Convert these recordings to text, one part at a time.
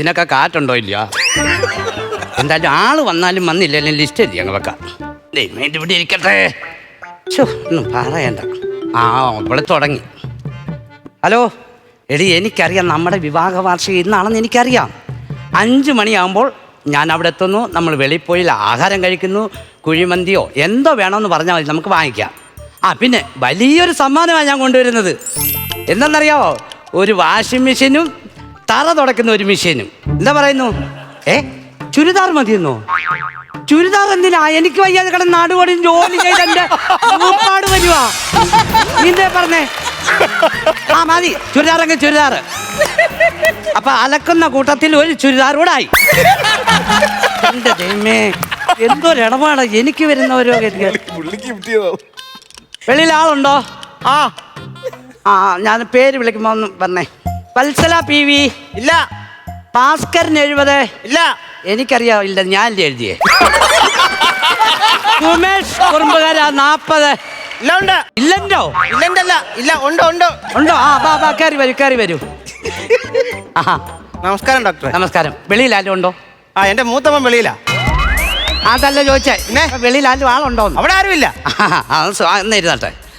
ഇതിനൊക്കെ കാറ്റുണ്ടോ ഇല്ല എന്തായാലും ആൾ വന്നാലും വന്നില്ലല്ലോ ലിസ്റ്റ് എഴുതി അങ്ങ് വെക്കാം. ഇവിടെ ഇരിക്കട്ടെ. ഒന്നും പറയണ്ട. ആ ഇവിടെ തുടങ്ങി. ഹലോ എടി എനിക്കറിയാം നമ്മുടെ വിവാഹ വാർഷികം ഇന്നാണെന്ന് എനിക്കറിയാം. അഞ്ച് മണിയാകുമ്പോൾ ഞാൻ അവിടെ എത്തുന്നു. നമ്മൾ വെളിയിൽ പോയി ആഹാരം കഴിക്കുന്നു. കുഴിമന്തിയോ എന്തോ വേണമെന്ന് പറഞ്ഞാൽ മതി നമുക്ക് വാങ്ങിക്കാം. ആ പിന്നെ വലിയൊരു സമ്മാനമാണ് ഞാൻ കൊണ്ടുവരുന്നത്. എന്തെന്നറിയാവോ? ഒരു വാഷിംഗ് മെഷീനും തറ തുടക്കുന്ന ഒരു മെഷീനും. എന്താ പറയുന്നു? ഏ? ചുരിദാർ മതിയെന്നോ? ചുരിദാർ എന്തിനാ? എനിക്ക് വയ്യാതെ കിടന്ന് നാടുപാടി ജോലി ചെയ്ത് വരുവാ. നീന്തേ പറഞ്ഞേ. ആ മതി. ചുരിദാറെങ്കിൽ ചുരിദാർ. അപ്പൊ അലക്കുന്ന കൂട്ടത്തിൽ ഒരു ചുരിദാർ കൂടെ ആയി. എന്റെ ദൈവമേ എന്തൊരു ഇടപാടാ എനിക്ക് വരുന്ന ഓരോ വെളിയിൽ ആളുണ്ടോ ആ ആ ഞാൻ പേര് വിളിക്കുമ്പോ ഒന്ന് പറഞ്ഞേ വത്സല പി വി. ഇല്ല. ഭാസ്കരൻ എഴുപത്. ഇല്ല. എനിക്കറിയാം ഇല്ല ഞാനല്ലേ എഴുതിയേ. ഉമേഷ് കുറുമ്പുകാര നാപ്പത്. ഇല്ല ഉണ്ട്. ഇല്ലല്ലോ? ഇല്ലല്ല ഇല്ല ഉണ്ട് ഉണ്ട്. ഉണ്ടോ? ആ ബാ ബാ കയറി വരൂ കയറി വരൂ. ആഹാ. നമസ്കാരം ഡോക്ടറെ. നമസ്കാരം. വെളിയിൽ ആരും ഉണ്ടോ? ആ എന്റെ മൂത്തമ്മൻ വെളിയിലാ. അതല്ല ചോദിച്ചേ? വെളിയിൽ ആരും ആളുണ്ടോ അവിടെ ആരുമില്ല. എന്നിരുന്നട്ടെ എന്താണ് ആ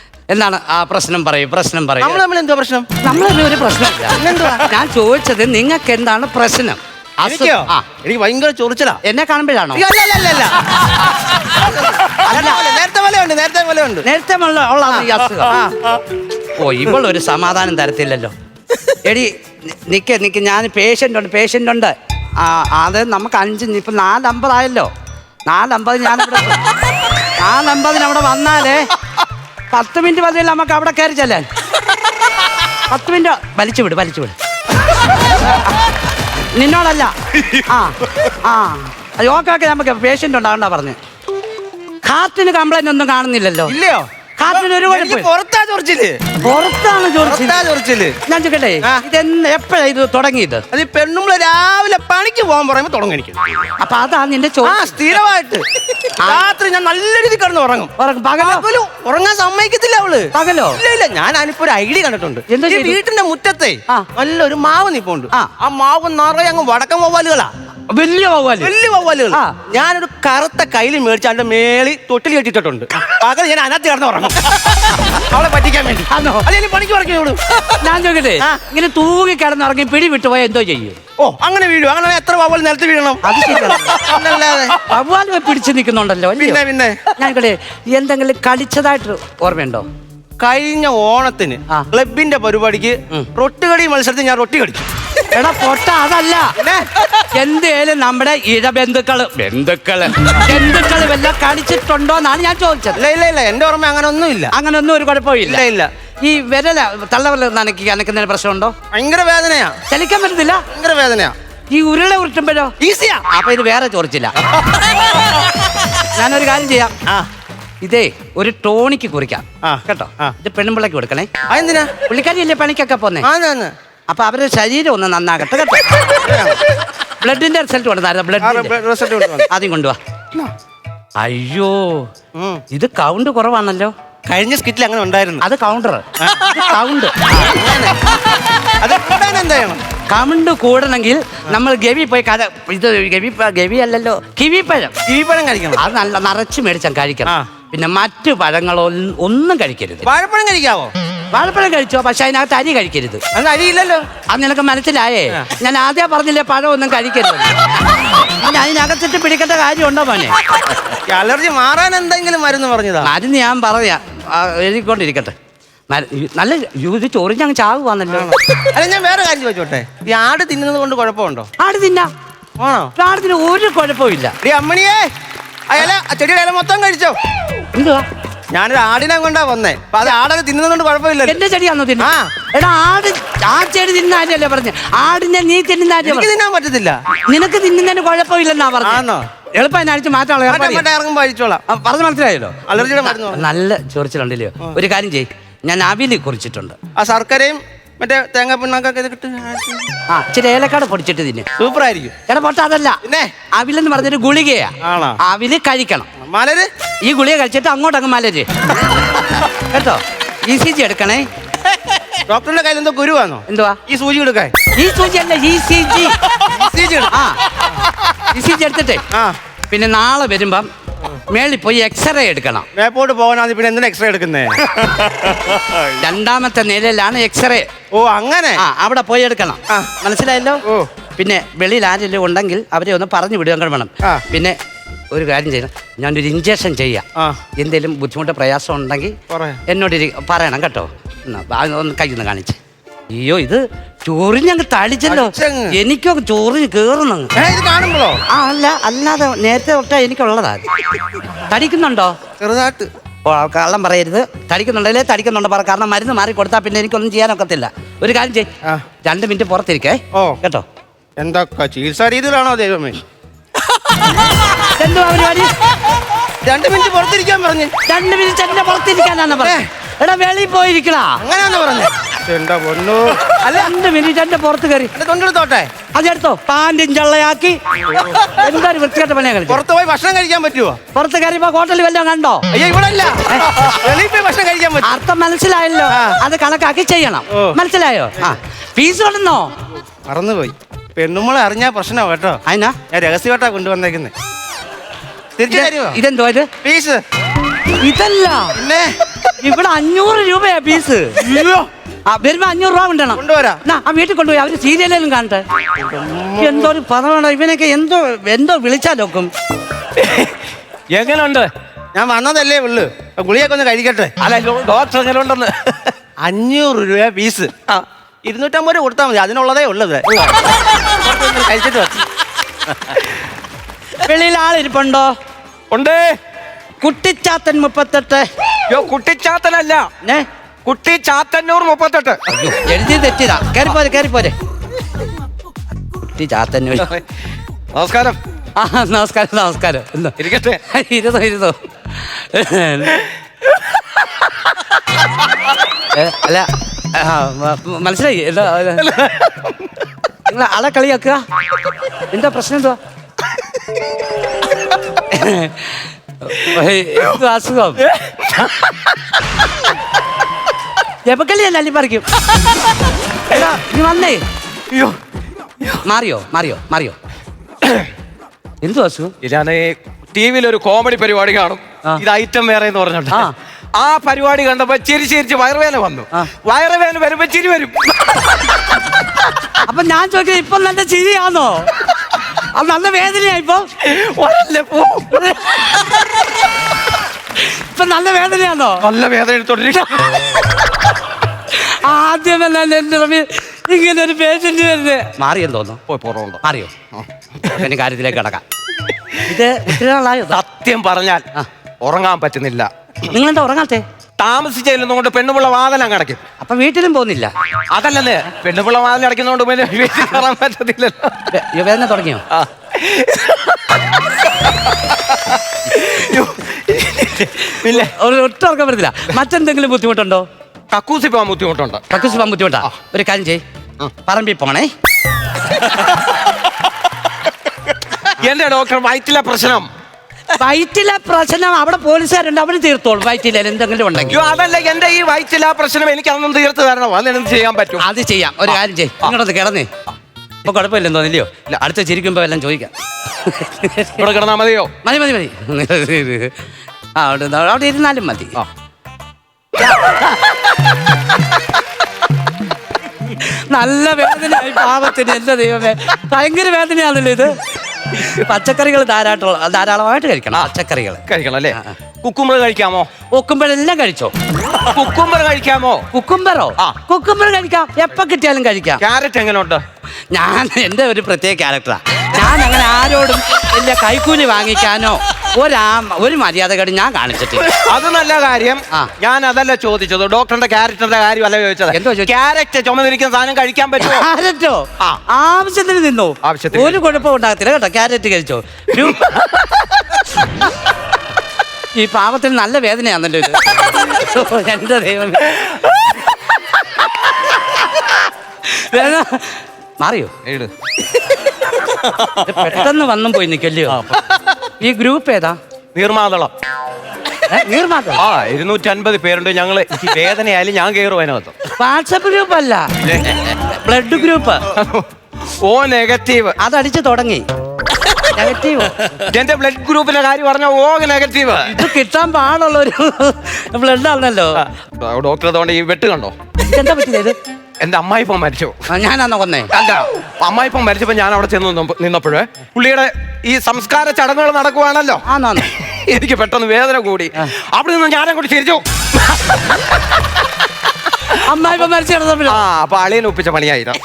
പ്രശ്നം പറയും പ്രശ്നം പറയും. നമ്മൾ തമ്മിൽ എന്തോ പ്രശ്നം? നമ്മൾ ഒരു പ്രശ്നമില്ല? ഞാൻ ചോദിച്ചത് നിങ്ങൾക്ക് എന്താണ് പ്രശ്നം? അസു- എനിക്കോ? ആ. എനിക്ക് ഭയങ്കര ചൊറിച്ചിലാ. എന്നെ കാണുമ്പോഴാണോ? അല്ല അല്ല അല്ല അല്ല. അല്ല, നേരത്തെ പോലെ ഉണ്ട് നേരത്തെ പോലെ ഉണ്ട്. നേരത്തെ ഉള്ള ഉള്ളതാണ് ഈ അസുഖം. ഓ ഇവൾ ഒരു സമാധാനം തരത്തില്ലല്ലോ. എടി നി- നിക്ക് നിക്ക് ഞാൻ പേഷ്യന്റ് ഉണ്ട് പേഷ്യന്റ് ഉണ്ട്. ആ അത് നമുക്ക് അഞ്ച് ഇപ്പം നാലമ്പതായല്ലോ. നാലമ്പത് ഞാൻ നാലമ്പതിന് അവിടെ വന്നാലേ പത്ത് മിനിറ്റ് മതിയല്ലോ നമുക്ക് അവിടെ കയറി ചെല്ലാൻ. പത്ത് മിനിറ്റ് വലിച്ചു വിട് വലിച്ചു വിട്. നിന്നോടല്ല. ആ ആ. ഓക്കെ നമുക്ക് പേഷ്യന്റ് ഉണ്ടാകണ്ട പറഞ്ഞ്. ഹാർട്ടിന് കംപ്ലൈന്റ് ഒന്നും കാണുന്നില്ലല്ലോ. ഇല്ലയോ? ഹാർട്ടിന് ഒരു എനിക്ക് കുഴപ്പം പുറത്താ ചൊറിച്ചിൽ പുറത്താണ് ജോർജ് പുറത്താ ചൊറിച്ചിൽ ഞാൻ ചോദിക്കട്ടെ ആ. ഇതെന്ന് എപ്പോഴാ ഇത് തുടങ്ങിയത്? അത് ഈ പെണ്ണുമ്പൾ രാവിലെ പണിക്ക് പോകാൻ പറയുമ്പോ തുടങ്ങും എനിക്ക് അപ്പൊ അതാ നിന്റെ ആ ചോദ്യം സ്ഥിരമായിട്ട് രാത്രി ഞാൻ നല്ല രീതിയിൽ കിടന്ന് ഉറങ്ങും. ഉറങ്ങും. പകലോ? പകലും ഉറങ്ങാൻ സമ്മതിക്കത്തില്ല അവൾ. പകലോ? ഇല്ല ഇല്ല ഞാൻ അതിനിപ്പോ ഒരു ഐഡിയ കണ്ടിട്ടുണ്ട്. എന്താ ഈ ചെയ്തു? വീട്ടിന്റെ മുറ്റത്തെ ആ. നല്ലൊരു മാവ് നിപ്പുണ്ട്. ആ. ആ മാവ് നിറയെ അങ്ങ് വടക്കം വവ്വാലുകളാ. വലിയ വലിയ വവ്വാലുകൾ. ആ. ഞാനൊരു കറുത്ത കയ്യിൽ മേടിച്ച് അതിന്റെ മേളി തൊട്ടിൽ കെട്ടിട്ടുണ്ട് പകൽ ഞാൻ അതിനകത്ത് കിടന്ന് പറഞ്ഞു അവളെ പറ്റിക്കാൻ വേണ്ടി. ആണോ? അല്ലെങ്കിൽ പണിക്ക് പറഞ്ഞു വിടും ഞാൻ ചോദിക്കട്ടെ ആ. ഇങ്ങനെ തൂങ്ങി കിടന്നിറങ്ങി പിടി വിട്ടുപോയാൽ എന്തോ ചെയ്യും? ഓ അങ്ങനെ വീഴും. അങ്ങനെ എത്ര വവ്വാൽ നിലത്ത് വീഴണം? അത് ശരിയാണ് പിടിച്ച് വവ്വാൽ പിടിച്ചു നിൽക്കുന്നുണ്ടല്ലോ അല്ലയോ? പിന്നെ പിന്നെ. ഞാൻ ചോദിക്കട്ടെ എന്തെങ്കിലും കളിച്ചതായിട്ട് ഓർമ്മയുണ്ടോ? കഴിഞ്ഞ ഓണത്തിന് ആ. ക്ലബിന്റെ പരിപാടിക്ക് റൊട്ടി റൊട്ടുകടി മത്സരത്തിൽ ഞാൻ റൊട്ടി കടിച്ചു. എടാ പൊട്ട അതല്ല. എന്തേലും നമ്മുടെ ഇഴബന്ധുക്കൾ. ബന്ധുക്കൾ. ബന്ധുക്കൾ വല്ല കളിച്ചിട്ടുണ്ടോ എന്നാണ് ഞാൻ ചോദിച്ചത്. ഇല്ല ഇല്ല ഇല്ല. എന്റെ ഓർമ്മ അങ്ങനെ ഒന്നും ഇല്ല അങ്ങനെ ഒന്നും ഒരു കുഴപ്പമില്ല. ഇല്ല ഇല്ല. ഈ വിരല തള്ളവല നനക്കി അനക്കുന്നതിന് പ്രശ്നമുണ്ടോ? ഭയങ്കര വേദനയാ. ചലിക്കാൻ പറ്റത്തില്ല? ഭയങ്കര വേദനയാ. ഈ ഉരുള ഉരുട്ടുമ്പോഴോ? ഈസിയാ. അപ്പൊ ഇത് വേറെ ചോദിച്ചില്ല ഞാനൊരു കാര്യം ചെയ്യാം. ആ. ഇതേ ഒരു ടോണിക്ക് കുറിക്കാം. ആ. കേട്ടോ? ഇത് പെണ്ണുമ്പിള്ളക്ക് കൊടുക്കണേ. അതെന്തിനാ? പുള്ളിക്കാരിയല്ലേ പണിക്കൊക്കെ പോന്നേ? അപ്പൊ അവരുടെ ശരീരം ഒന്ന് നന്നാകട്ടെ കേട്ടോ. ബ്ലഡിന്റെ റിസൾട്ട് കൊണ്ടുവന്നായിരുന്നു ബ്ലഡ് റിസൾട്ട് ആദ്യം കൊണ്ടുവാ. അയ്യോ ഇത് കൗണ്ട് കുറവാണല്ലോ. കഴിഞ്ഞ സ്കിറ്റിൽ അങ്ങനെ ഉണ്ടായിരുന്നു. അത് കൗണ്ടർ കൗണ്ട്. അത് കൂടാൻ എന്താ കൗണ്ട് കൂടണമെങ്കിൽ നമ്മൾ ഗവി പോയി കഥ ഇത് ഗവി ഗവി അല്ലല്ലോ കിവിപ്പഴം. കിവിപ്പഴം കഴിക്കണം. അത് നല്ല നിറച്ച് മേടിച്ചാൽ കഴിക്കണം. പിന്നെ മറ്റു പഴങ്ങളൊന്നും ഒന്നും കഴിക്കരുത്. വാഴപ്പഴം കഴിക്കാവോ? വാഴപ്പഴം കഴിച്ചോ? പക്ഷെ അതിനകത്ത് അരി കഴിക്കരുത്. അത് അരിയില്ലല്ലോ. അത് നിനക്ക് മനസ്സിലായേ? ഞാൻ ആദ്യം പറഞ്ഞില്ലേ പഴം ഒന്നും കഴിക്കരുത് അതിനകത്തിട്ട് പിടിക്കേണ്ട കാര്യമുണ്ടോ മോനെ? ഈ അലർജി മാറാൻ എന്തെങ്കിലും മരുന്ന് പറഞ്ഞതാ? മരുന്ന് ഞാൻ പറയാ. ആ, എഴുതിക്കൊണ്ടിരിക്കട്ടെ. മര- ഈ നല്ല ഇത് ചൊറിഞ്ഞങ്ങ് ചാവ് വന്നല്ലോ അല്ല ഞാൻ വേറെ കാര്യം ചോദിച്ചോട്ടെ. ഈ ആട് തിന്നുന്നത് കൊണ്ട് കുഴപ്പമുണ്ടോ? ആട് തിന്നാ. ആണോ? ആടത്തിന് ഒരു കുഴപ്പമില്ല അമ്മണിയേ. അയല ആ ചെടിയുടെ ഇല മൊത്തം കഴിച്ചോ. എന്തുവാ? ഞാനൊരു ആടിനെ കൊണ്ടാ വന്നേ. അപ്പൊ അത് ആടൊക്കെ തിന്നുന്നതുകൊണ്ട് കുഴപ്പമില്ല എന്റെ ചെടിയാണോ തിന്നു ആ. എടാ ആട് ആ ചെടി തിന്നാരല്ലേ പറഞ്ഞു? ആടിനെ നീ തിന്നാരല്ലേ എനിക്ക് തിന്നാൻ പറ്റത്തില്ല. നിനക്ക് തിന്നുന്നതിന് കുഴപ്പമില്ലെന്നാ പറഞ്ഞു? ആണോ? എളുപ്പം മാറ്റാനുള്ള ഇറങ്ങുമ്പോ അഴിച്ചോളാം ആ, മനസ്സിലായല്ലോ? അലർജിയുടെ മരുന്ന് പറഞ്ഞു. നല്ല ചോറിച്ചിലുണ്ടല്ലോ ഒരു കാര്യം ചെയ് ഞാൻ അവിലി കുറിച്ചിട്ടുണ്ട്. ആ ശർക്കരയും മറ്റേ തേങ്ങ പിണ്ണാക്കൊക്കെ ഇത് ആ ഇച്ചിരി ഏലക്കാട് പൊടിച്ചിട്ട് തിന്നെ. സൂപ്പർ ആയിരിക്കും എടാ പൊട്ട അതല്ല. പിന്നെ? അവിലെന്ന് പറഞ്ഞൊരു ഗുളികയാ. ആണോ? അവിൽ കഴിക്കണം. മലര്? ഈ ഗുളിക കഴിച്ചിട്ട് അങ്ങോട്ട് അങ്ങ് മലര്. കേട്ടോ? ഇ സി ജി എടുക്കണേ. ഡോക്ടറിന്റെ കയ്യിൽ എന്തോ ഗുരുവാണോ എന്തുവാ? ഈ സൂചി എടുക്കാൻ. ഈ സൂചി അല്ല E C G. C G ആ. ഇ സി ജി എടുത്തിട്ടേ. ആ. പിന്നെ നാളെ വരുമ്പം മേളിൽ പോയി എക്സ്റേ എടുക്കണം. മേപ്പോട്ട് പോകാനാണ് പിന്നെ എന്തിനാ എക്സ്റേ എടുക്കുന്നേ? രണ്ടാമത്തെ നിലയിലാണ് എക്സ്റേ ഓ അങ്ങനെ? ആ അവിടെ പോയി എടുക്കണം. മനസ്സിലായല്ലോ? ഓ. പിന്നെ വെളിയിൽ ആരെങ്കിലും ഉണ്ടെങ്കിൽ അവരെ ഒന്ന് പറഞ്ഞു വിടുക വേണം. ആ. പിന്നെ ഒരു കാര്യം ചെയ്യണം. ഞാനൊരു ഇഞ്ചക്ഷൻ ചെയ്യാം. ആ. എന്തെങ്കിലും ബുദ്ധിമുട്ട് പ്രയാസം ഉണ്ടെങ്കിൽ പറയാം. എന്നോട് ഇരി- പറയണം കേട്ടോ. എന്നാ, ഒന്ന് കയ്യൊന്ന് കാണിച്ച്. അയ്യോ ഇത് ചൊറിഞ്ഞങ്ങ് തളിച്ചല്ലോ എനിക്കോ എനിക്കൊക്കെ ചൊറിഞ്ഞ് കേറുന്നു ഏ, ഇത് കാണുമ്പോഴോ ആ അല്ല അല്ലാതെ നേരത്തെ തൊട്ടാ എനിക്കുള്ളതാ. തടിക്കുന്നുണ്ടോ? ചെറുതായിട്ട്. ഓ കള്ളം പറയരുത്. തടിക്കുന്നുണ്ടല്ലേ തടിക്കുന്നുണ്ടോ പറ. കാരണം മരുന്ന് മാറി കൊടുത്താൽ പിന്നെ എനിക്കൊന്നും ചെയ്യാനൊക്കത്തില്ല. ഒരു കാര്യം ചെയ് ആ. രണ്ട് മിനിറ്റ് പുറത്തിരിക്കേ. ഓ. കേട്ടോ? എന്തൊക്കെ ചികിത്സാ രീതിയിലാണോ ദൈവമേ? എന്തുവാ പരിപാടി? രണ്ട് മിനിറ്റ് പുറത്തിരിക്കാൻ പറഞ്ഞു. രണ്ട് മിനിറ്റ് എന്നെ പുറത്തിരിക്കാനാണ് പറഞ്ഞത് എടാ വെളിയിൽ പോയിരിക്കണ അങ്ങനെയാന്ന് പറഞ്ഞു? എന്റെ പൊന്നു? അല്ല രണ്ട് മിനിറ്റ് എന്റെ പുറത്ത് കയറി. തൊണ്ടെടുത്തോട്ടെ അതെടുത്തോ പാന്റും ചള്ളയാക്കി. എന്താ വൃത്തികെട്ട പണിയാ കളി പുറത്ത് പോയി ഭക്ഷണം കഴിക്കാൻ പറ്റുമോ പുറത്ത് കയറിയപ്പോ ഹോട്ടലിൽ വല്ലതും കണ്ടോ? അയ്യോ ഇവിടെ അല്ല വെളിയിൽ പോയി ഭക്ഷണം കഴിക്കാൻ പറ്റും. അർത്ഥം മനസ്സിലായല്ലോ. അത് കണക്കാക്കി ചെയ്യണം. മനസ്സിലായോ? ആ. ഫീസ് കൊണ്ടെന്നോ മറന്നുപോയി. പെണ്ണുമ്മളെ അറിഞ്ഞാ പ്രശ്നമാ കേട്ടോ. അതിനാ ഞാൻ രഹസ്യമായിട്ടാ കൊണ്ടുവന്നേക്കുന്നേ. തിരിച്ചു തരുമോ ഇതെന്തോ ഇത്? പീസ് ഇതല്ല. ഇവിടെ അഞ്ഞൂറ് രൂപയാ ഫീസ്. അയ്യോ. വരുമ്പോ അഞ്ഞൂറ് രൂപ കൊണ്ടുവരണം. കൊണ്ടുവരാം. ആ വീട്ടിൽ കൊണ്ടുപോയി. അവർ സീരിയലും കാണട്ടെ. എന്തോ ഒരു പദമാണ് ഇവനൊക്കെ എന്തോ എന്തോ വിളിച്ചാലോക്കും എങ്ങനെയുണ്ട്? ഞാൻ വന്നതല്ലേ ഉള്ളു. ഗുളിയൊക്കെ ഒന്ന് കഴിക്കട്ടെ. അല്ല ഡോക്ടർ എങ്ങനെ ഉണ്ടെന്ന് അഞ്ഞൂറ് രൂപ പീസ് ആ. ഇരുന്നൂറ്റമ്പത് രൂപ കൊടുത്താൽ മതി. അതിനുള്ളതേ ഉള്ളത് കഴിച്ചിട്ട് വെച്ചു വെളിയിൽ ആളിരിപ്പുണ്ടോ? ഉണ്ട്. കുട്ടിച്ചാത്തൻ മുപ്പത്തെട്ട്. യോ കുട്ടിച്ചാത്തനല്ല. ഏ കുട്ടി ചാത്തന്നൂർ മുപ്പത്തെട്ട്. എഴുതി തെറ്റിതാ കയറിപ്പോരെ പോരെ കുട്ടി ചാത്തന്നൂർ. നമസ്കാരം. ആ നമസ്കാരം നമസ്കാരം. എന്താ? ഇരിക്കട്ടെ. ഇരുന്നോ ഇരുന്നോ. ഏ, അല്ല ആ, മ- മനസ്സിലായി? എന്താ നിങ്ങൾ ആളെ കളിയാക്കുക? എന്താ പ്രശ്നം എന്തുവാ അസുഖം? ജപക്കളിയല്ല തല്ലി പറിക്കും? എടാ നീ വന്നേ. അയ്യോ. മാറിയോ മാറിയോ മാറിയോ? എന്തു വാസു? ഞാൻ ടി വിയിൽ ഒരു കോമഡി പരിപാടി കാണും. ഇത് ഐറ്റം വേറെ എന്ന് പറഞ്ഞിട്ട്. ആ. പരിപാടി കണ്ടപ്പോ ചിരി ചിരിച്ച് വയറുവേന വന്നു. വയറുവേന വരുമ്പോ ചിരി വരും. അപ്പൊ ഞാൻ ചോദിക്കുന്നത് ഇപ്പൊ നല്ല ചിരിയാണോ അത് നല്ല വേദനയാ ഇപ്പൊ. ഇപ്പൊ നല്ല വേദനയാണോ നല്ല വേദന എടുത്തോണ്ടിരിക്കും ആദ്യമല്ല റബി ഇങ്ങനെ ഒരു പേഷ്യന്റ് വരുന്നത് മാറിയെന്ന് തോന്നുന്നു. പോയി പുറമുണ്ടോ മാറിയോ? എന്റെ കാര്യത്തിലേക്ക് കിടക്കാം. ഇത് സത്യം പറഞ്ഞാൽ ഉറങ്ങാൻ പറ്റുന്നില്ല. നിങ്ങൾ എന്താ ഉറങ്ങാത്തെ താമസിച്ചിരുന്നുകൊണ്ട് പെണ്ണുപിള്ള വാതിൽ കിടക്കും അടയ്ക്കും. അപ്പൊ വീട്ടിലും പോകുന്നില്ല. അതല്ലേ പെണ്ണുപിള്ള വാതിൽ അടയ്ക്കുന്നതുകൊണ്ട് പിന്നെ വീട്ടിൽ കയറാൻ പറ്റത്തില്ലല്ലോ. വേദന തുടങ്ങിയോ? ആ. പിന്നെ ഒട്ടും ഉറക്കം പറ്റത്തില്ല മറ്റെന്തെങ്കിലും ബുദ്ധിമുട്ടുണ്ടോ? കക്കൂസി പോകാൻ ബുദ്ധിമുട്ടുണ്ട്. കക്കൂസ് പോകാൻ ബുദ്ധിമുട്ടാ? ഒരു കാര്യം ചെയ് പറമ്പിൽ പോണേ. എന്റെ ഡോക്ടർ വയറ്റിലെ പ്രശ്നം. വയറ്റിലെ പ്രശ്നം അവിടെ പോലീസുകാരുണ്ട് അവർ തീർത്തോളും. വയറ്റിലെ എന്തെങ്കിലും ഉണ്ടെങ്കിൽ. അയ്യോ അതല്ല എന്റെ ഈ വയറ്റിലെ പ്രശ്നം എനിക്ക് അതൊന്നും തീർത്ത് തരണം. അതിനെന്ത് ചെയ്യാൻ പറ്റും. അത് ചെയ്യാം. ഒരു കാര്യം ചെയ് ഇങ്ങോട്ടൊന്ന് കിടന്നേ. ഇപ്പൊ കുഴപ്പമില്ലെന്ന് തോന്നില്ലയോ? ഇല്ല. അടുത്ത ചിരിക്കുമ്പോ എല്ലാം ചോദിക്കാം. ഇവിടെ കിടന്നാ മതിയോ? മതി മതി മതി. ആ അവിടെ അവിടെ ഇരുന്നാലും മതി. നല്ല വേദനയായി പാപത്തിന് എന്റെ ദൈവമേ. ഭയങ്കര വേദനയാണല്ലോ ഇത്. പച്ചക്കറികൾ ധാരാളം ധാരാളമായിട്ട് കഴിക്കണം. പച്ചക്കറികൾ. കഴിക്കണം അല്ലേ? കുക്കുമ്പർ കഴിക്കാമോ? കുക്കുമ്പറെല്ലാം കഴിച്ചോ? കുക്കുമ്പർ കഴിക്കാമോ? കുക്കുമ്പറോ? ആ. കുക്കുംബർ കഴിക്കാം. എപ്പോ കിട്ടിയാലും കഴിക്കാം. ക്യാരറ്റ് എങ്ങനെയുണ്ട് ഞാൻ എന്റെ ഒരു പ്രത്യേക ക്യാരക്ടറാ. ഞാൻ അങ്ങനെ ആരോടും എന്റെ കൈക്കൂലി വാങ്ങിക്കാനോ ഒരാ ഒരു മര്യാദകേട് ഞാൻ കാണിച്ചിട്ടില്ല. അത് നല്ല കാര്യം. ഞാൻ അതല്ല ചോദിച്ചത്. ഡോക്ടറിന്റെ ക്യാരക്ടറിന്റെ കാര്യം അല്ല ചോദിച്ചത്? ക്യാരറ്റ് ചുമന്നിരിക്കുന്ന സാധനം കഴിക്കാൻ പറ്റുമോ? ക്യാരറ്റോ. ആവശ്യത്തിന് നിന്നോ? ആവശ്യത്തിന്. ഒരു കുഴപ്പം ഉണ്ടാകത്തില്ല കേട്ടോ. ക്യാരറ്റ് കഴിച്ചോ? ഈ പാവത്തിന് നല്ല വേദനയാണല്ലോ ഇത്. എന്റെ ദൈവം മാറിയോ? ഏട്. ഇത് പെട്ടെന്ന് വന്നും പോയി നിൽക്കല്ലയോ ഈ ഗ്രൂപ്പ് ഏതാ? നീർമാതളം. ഏ, ആ ഇരുന്നൂറ്റി അൻപത് പേരുണ്ട്. ഞങ്ങൾ ഈ വേദനയായാലും ഞാൻ കയറും അതിനകത്ത്. വാട്സപ്പ് ഗ്രൂപ്പ് അല്ല ബ്ലഡ് ഗ്രൂപ്പ്. O negative. അതടിച്ച് തുടങ്ങി. നെഗറ്റീവ്. എന്റെ ബ്ലഡ് ഗ്രൂപ്പിന്റെ കാര്യം പറഞ്ഞ ഓ നെഗറ്റീവ്. ഇത് കിട്ടാൻ പാടുള്ള ഒരു ബ്ലഡ് ആണല്ലോ. ഡോക്ടർ അതുകൊണ്ട് ഈ വെട്ട് കണ്ടോ? എന്താ പറ്റിയത്? എന്റെ അമ്മായി മരിച്ചു. ആ, ഞാനാണോ കൊന്നേ അല്ല. അമ്മായിപ്പം മരിച്ചപ്പോ ഞാൻ അവിടെ ചെന്ന് നിന്നപ്പോ- നിന്നപ്പോഴേ പുള്ളിയുടെ ഈ സംസ്കാര ചടങ്ങുകൾ നടക്കുവാണല്ലോ. എനിക്ക് പെട്ടെന്ന് വേദന കൂടി. അവിടെ നിന്ന് ഞാനും കൂടി ചിരിച്ചു. മരിച്ചു ആ അപ്പൊ അളിയനെ ഒപ്പിച്ച പണിയായിരുന്നു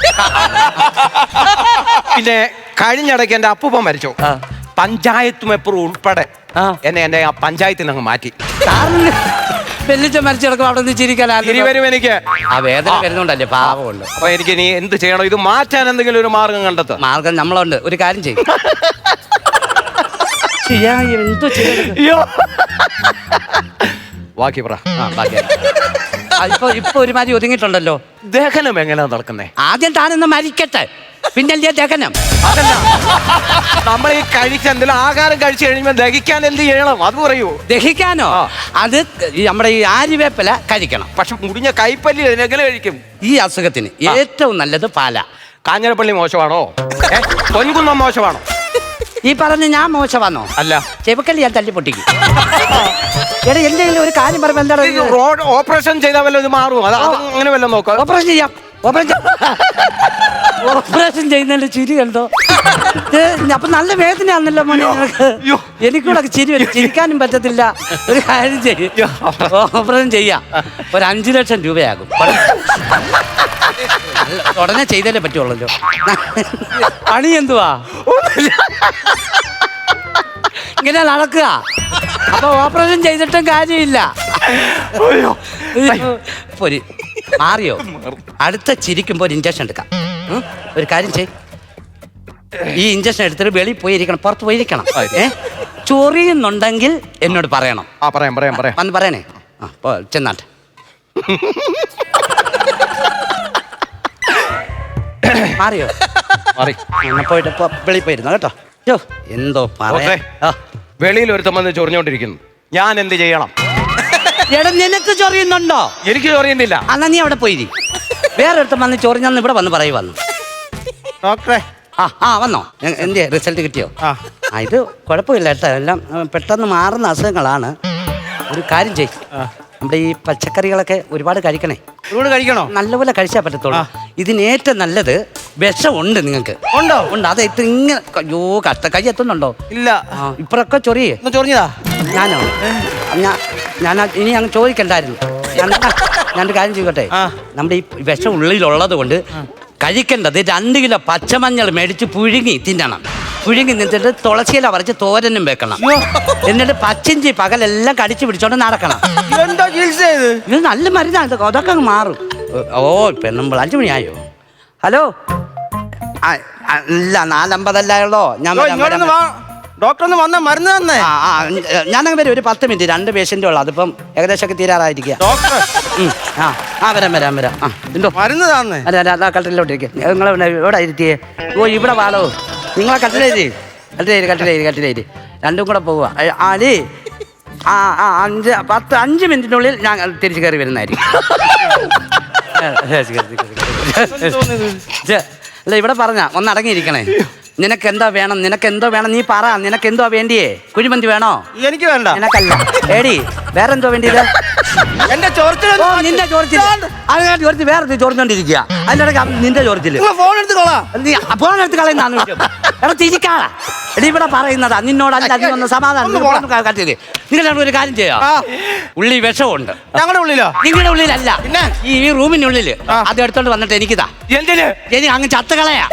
പിന്നെ കഴിഞ്ഞിടയ്ക്ക് എന്റെ അപ്പൂപ്പൻ മരിച്ചു. പഞ്ചായത്തും മെമ്പർ ഉൾപ്പെടെ എന്നെ എന്റെ ആ പഞ്ചായത്തിൽ നിന്ന് അങ്ങ് മാറ്റി. വെല്ലിച്ച മരിച്ചു കിടക്കും അവിടെ നിന്ന് ഇനി ചിരിക്കാൻ വരും എനിക്ക്. ആ വേദന വരുന്നുണ്ടല്ലേ പാവമുണ്ട് അപ്പൊ എനിക്ക് ഇനി എന്ത് ചെയ്യണം? ഇത് മാറ്റാൻ എന്തെങ്കിലും ഒരു മാർഗം കണ്ടെത്തും മാർഗം നമ്മളുണ്ട്. ഒരു കാര്യം ചെയ്യും. ചെയ്യാ എന്തോ ചെയ്യണം? അയ്യോ. ബാക്കി പറ. ആ ബാക്കി. ഇപ്പൊ ഇപ്പൊ ഒരുമാതിരി ഒതുങ്ങിയിട്ടുണ്ടല്ലോ. ദഹനം എങ്ങനെയാ നടക്കുന്നേ? ആദ്യം താനൊന്ന് മരിക്കട്ടെ. പിന്നല്ലേ ദഹനം. അതല്ല നമ്മൾ ഈ കഴിച്ച എന്തെങ്കിലും ആഹാരം കഴിച്ചു കഴിയുമ്പോ ദഹിക്കാൻ എന്ത് ചെയ്യണം? അത് പറയൂ. ദഹിക്കാനോ? അത് ഈ നമ്മുടെ ഈ ആര്യവേപ്പില കഴിക്കണം. പക്ഷെ മുടിഞ്ഞ കൈപ്പല്ലി എങ്ങനെ കഴിക്കും? ഈ അസുഖത്തിന് ഏറ്റവും നല്ലത് പാല. കാഞ്ഞിരപ്പള്ളി മോശമാണോ? പൊൻകുന്നം മോശമാണോ? ഈ പറഞ്ഞ് ഞാൻ മോശമാണോ അല്ല. ചെവക്കല്ല ഞാൻ തല്ലി പൊട്ടിക്കും. എടാ എന്തെങ്കിലും ഒരു കാര്യം പറയുമ്പോ എന്താണ് റോഡ് ഓപ്പറേഷൻ ചെയ്താൽ വല്ലതും ഇത് അത് അങ്ങനെ വല്ലതും നോക്കാം. ഓപ്പറേഷൻ ചെയ്യാം. ഓപ്പറേഷൻ ഓപ്പറേഷൻ ചെയ്യുന്നതിന്റെ ചിരി കണ്ടോ? അപ്പൊ നല്ല വേദനയാണല്ലോ മോനെ നിനക്ക്. എനിക്കൂടെ ചിരി വരും. ചിരിക്കാനും പറ്റത്തില്ല. ഒരു കാര്യം ചെയ്യും. ഓപ്പറേഷൻ ചെയ്യാം. ഒരു അഞ്ചു ലക്ഷം രൂപയാകും. ഉടനെ ചെയ്താലേ പറ്റുള്ളല്ലോ. പണി എന്തുവാ? ഇങ്ങനെ നടക്കുക. അപ്പൊ ഓപ്പറേഷൻ ചെയ്തിട്ടും കാര്യമില്ല. ഒരു മാറിയോ? അടുത്ത ചിരിക്കുമ്പോൾ ഒരു ഇഞ്ചക്ഷൻ എടുക്കാം. ഉം? ഒരു കാര്യം ചെയ്. ഈ ഇഞ്ചക്ഷൻ എടുത്തിട്ട് വെളിയിൽ പോയി ഇരിക്കണം പുറത്ത് പോയി ഇരിക്കണം ഏ? ചൊറിയുന്നുണ്ടെങ്കിൽ എന്നോട് പറയണം. ആ പറയാം പറയാം പറയാം. വന്ന് പറയണേ. ആ പോ ചെന്നാട്ടെ. മാറിയോ? മാറി. പോയിട്ട് വെളിയിൽ പോയിരുന്നു കേട്ടോ. യ്യോ, എന്തോ പറയാ. ആ. വെളിയിൽ ഒരുത്തം വന്ന് ചൊറിഞ്ഞോണ്ടിരിക്കുന്നു. ഞാൻ എന്ത് ചെയ്യണം? എടാ നിനക്ക് ചൊറിയുന്നുണ്ടോ? എനിക്ക് ചൊറിയുന്നില്ല. അന്നാ നീ അവിടെ പോയി വേറെ ഒരുത്തം വന്ന് ചൊറിഞ്ഞന്ന് ഇവിടെ വന്ന് പറയ് വന്നു. ഡോക്ടറെ. ആ ആ വന്നോ. എ- എന്തിയെ? റിസൾട്ട് കിട്ടിയോ? ആ. ആ ഇത് കുഴപ്പമില്ല കേട്ടോ. എല്ലാം ഉം, പെട്ടെന്ന് മാറുന്ന അസുഖങ്ങളാണ്. ഒരു കാര്യം ചെയ് നമ്മുടെ ഈ പച്ചക്കറികളൊക്കെ ഒരുപാട് കഴിക്കണേ. ഒരുപാട് കഴിക്കണോ? നല്ലപോലെ കഴിച്ചാൽ പറ്റത്തുള്ളൂ. ഇതിന് ഏറ്റവും നല്ലത് വിഷമുണ്ട് നിങ്ങൾക്ക്. ഉണ്ടോ? ഉണ്ട്. അത് ഏറ്റവും ഇങ്ങനെ അയ്യോ കഷ്ട കൈ എത്തുന്നുണ്ടോ? ഇല്ല. ഇപ്പറൊക്കെ ചൊറിയേ. ചൊറിഞ്ഞതാ? ഞാനോ? ഞാൻ ഞാൻ ഇനി അങ്ങ് ചോദിക്കണ്ടായിരുന്നു. ഞാനൊരു കാര്യം ചെയ്യട്ടെ നമ്മുടെ ഈ വിഷം ഉള്ളിലുള്ളത് കൊണ്ട് കഴിക്കേണ്ടത് രണ്ട് കിലോ പച്ചമഞ്ഞൾ മേടിച്ച് പുഴുങ്ങി തിന്നണം. പുഴുങ്ങി നിന്നിട്ട് തുളസിയില പറിച്ച് തോരനും വെക്കണം. എന്നിട്ട് പച്ചിഞ്ചി പകലെല്ലാം കടിച്ചു പിടിച്ചോണ്ട് നടക്കണം. എന്താ ചികിത്സ ഇത്? ഇത് നല്ല മരുന്നാണ് ഇത്. അതൊക്കെ അങ്ങ് മാറും. ഓ പെണ്ണുമ്പോൾ അഞ്ചു മണിയായോ ഹലോ? ആ, ആ, ഇല്ല നാലമ്പതല്ലായുള്ളോ? ഞാൻ ഓ, വരാം, വരാം, ഇങ്ങോട്ടൊന്ന് വാ. ഡോക്ടർ ഒന്ന് വന്ന മരുന്ന് തന്നെ. ആ ആ ഞാനങ്ങ് വരും. ഒരു പത്ത് മിനിറ്റ്. രണ്ട് പേഷ്യന്റ് ഉള്ളു. അതിപ്പം ഏകദേശമൊക്കെ തീരാറായിരിക്കുക ഡോക്ടർ ഉം, ആ ആ വരാം വരാം വരാം. ആ എന്തോ മരുന്ന് തന്നെ. അല്ല അല്ല അതാ കട്ടിലോട്ടിരിക്കുക നിങ്ങൾ എവിടെ ഇരുത്തിയേ. ഓ ഇവിടെ വാളോ നിങ്ങളെ കട്ടിലേരി കട്ടിലേരി കട്ടിലേരി കട്ടിലേരി രണ്ടും കൂടെ പോവുക. ആലി ആ ആ അഞ്ച് പത്ത് അഞ്ച് മിനിറ്റിനുള്ളിൽ ഞാൻ തിരിച്ചു കയറി വരുന്നതായിരിക്കും. അല്ല ഇവിടെ പറഞ്ഞ ഒന്ന് അടങ്ങിയിരിക്കണേ നിനക്ക് എന്താ വേണം? നിനക്ക് എന്തോ വേണം? നീ പറ. നിനക്ക് എന്തോ വേണ്ടിയേ? കുഴിമന്തി വേണോ? എനിക്ക് വേണ്ട. നിനക്കല്ല. ഏടി വേറെന്തോ വേണ്ടിയത്? എന്റെ ചോർച്ചിൽ ഓ നിന്റെ ചോർച്ചിൽ അങ്ങനെ ചോർച്ച് വേറെ ചോർച്ചോണ്ടിരിക്കുക അതിനിടയ്ക്ക് നിന്റെ ചോർച്ചിൽ ഫോൺ എടുത്ത് കൊള്ളാം. നീ ഫോൺ എടുത്ത് കളയുന്നതാണ്. എടാ തിരിക്കാളാ എടി ഇവിടെ പറയുന്നതാ. നിന്നോടല്ല നീ വന്ന സമാധാനം നിങ്ങളുടെ പോടാ. കാട്ടിയത് നിങ്ങൾ ഒരു കാര്യം ചെയ്യാം. ഉള്ളി വിഷമുണ്ട് ഞങ്ങളുടെ ഉള്ളിലോ? നിങ്ങളുടെ ഉള്ളിലല്ല? ഈ റൂമിനുള്ളിൽ. ഉള്ളിൽ അത് എടുത്തോണ്ട് വന്നിട്ട് എനിക്കിതാ. എന്തിന്? ഇനി അങ്ങ് ചത്തുകളയാ.